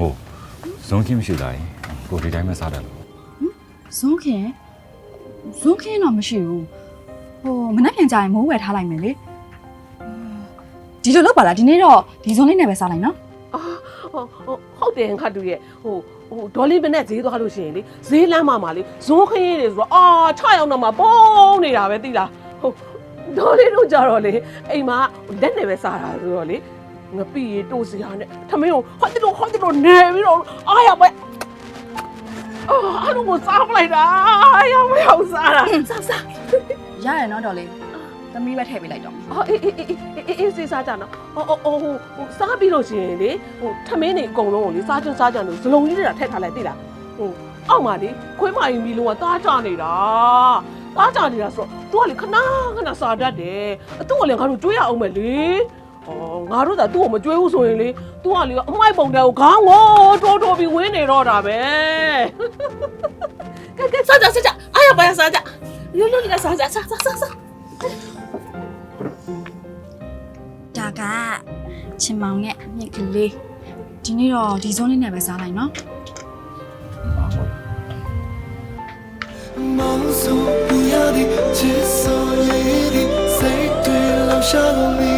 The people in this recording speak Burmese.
မို့ဇုံခင်းမရှိလားကိုဒီတိုင်းပဲစားတယ်လို့ဇွန်းခင်ဇွန်းခင်တော့မရှိဘူးဟိုမနှက်ပြန်ကြရင်မိုးဝယ်ထားလိုက်မယ်လေဒီလိုလုပ်ပါလားဒီနေ့တော့ဒီဇွန်းလေးနဲ့ပဲစားလိုက်နော်အာဟိုဟိုဟုတ်တယ်ခတ်တူရဲ့ဟိုဟိုဒေါ်လေးမနဲ့ဈေးသွားလို့ရှိရင်လေဈေးလမ်းမှာမှာလေဇွန်းခင်းရည်တွေဆိုတော့အာ6ရောက်တော့မှပုံနေတာပဲသိလားဟိုဒေါ်လေးတို့ကြတော့လေအိမ်မှာလက်နဲ့ပဲစားတာဆိုတော့လေ ငပိရီတိုးစရာနဲ့ထမင်းကိုဟော့တူဟော့တူနေပြီးတော့အားရပဲအာအဲ့လိုကိုစားပလိုက်တာအားရမရောက်စားတာစားစားရရနော်တော်လေးသမီးပဲထည့်ပေးလိုက်တော့အော်အေးအေးအေးအေးအေးစေးစားကြနော်ဟိုဟိုဟိုဟိုစားပြီးလို့ရှိရင်လေဟိုထမင်းတွေအကုန်လုံးကိုလေစားချင်စားကြလို့ဇလုံးကြီးတွေထည့်ထားလိုက်သိလားဟိုအောက်မှာလေခွေးမကြီးမီလုံးကတားကြနေတာတားကြနေတာဆိုတော့ तू ကလေခဏခဏစားတတ်တယ်အတူကလည်းငါတို့ကြွေးရအောင်မယ်လေ ဟောငါတို့သာသူ့ကိုမကြွေးဘူးဆိုရင်လေသူကလေအမိုက်ပုံတဲကိုခေါင်းကိုတိုးတိုးပြီးဝင်းနေတော့တာပဲကဲကဲစားကြစားကြအားရပါရစားကြလုံးလုံးကစားကြစားစားစားစားဒါကချင်မောင်ရဲ့အမြင့်ကလေးဒီနေ့တော့ဒီစုံးလေးနဲ့ပဲစားလိုက်နော် Mong dù bu ya đi chỉ so ye đi say tuy lòng sha lo mi